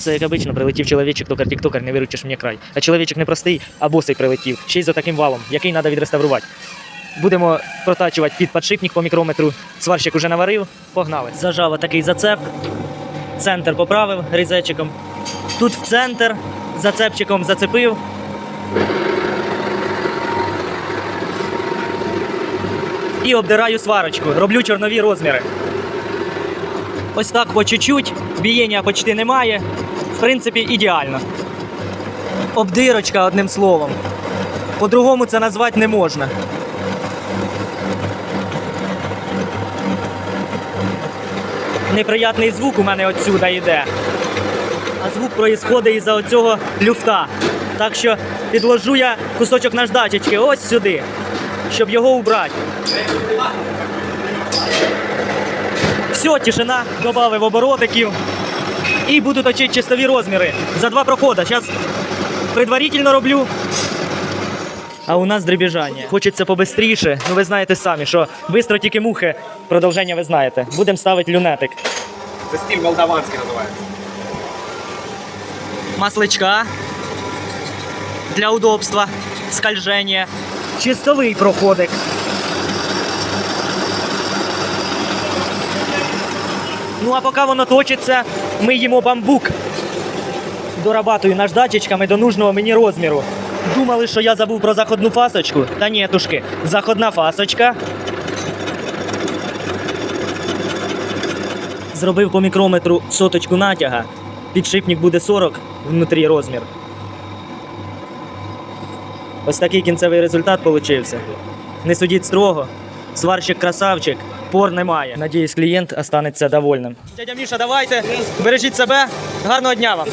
Це як обично, прилетів чоловічок, токар тіктокер, не виручиш мені край. А чоловічок не простий, а босий прилетів. Ще й за таким валом, який треба відреставрувати. Будемо протачувати під подшипник по мікрометру. Сварщик уже наварив, погнали. Зажав такий зацеп, центр поправив різечиком. Тут в центр зацепчиком зацепив. І обдираю сварочку, роблю чорнові розміри. Ось так по чуть-чуть, бієння почти немає. В принципі, ідеально. Обдирочка, одним словом. По-другому це назвати не можна. Неприятний звук у мене отсюда йде. А звук проїсходить із-за оцього люфта. Так що підложу я кусочок наждачечки ось сюди, щоб його убрати. Все, тишина, добавив оборотиків. І буду точити чистові розміри. За два проходи. Зараз предварительно роблю. А у нас дребіжання. Хочеться побистріше. Ну ви знаєте самі, що бистро тільки мухи. Продовження ви знаєте. Будемо ставити люнетик. Це стиль молдаванський називається. Масличка. Для удобства. Скольження. Чистовий проходик. Ну а поки воно точиться, ми їмо бамбук. Дорабатую наждачечками до нужного мені розміру. Думали, що я забув про заходну фасочку? Та ні, тушки. Заходна фасочка. Зробив по мікрометру соточку натяга. Підшипник буде 40 внутрі розмір. Ось такий кінцевий результат получився. Не судіть строго. Сварщик красавчик, пор немає. Надіюсь, клієнт останеться довольним. Дядя Міша, давайте, бережіть себе. Гарного дня вам.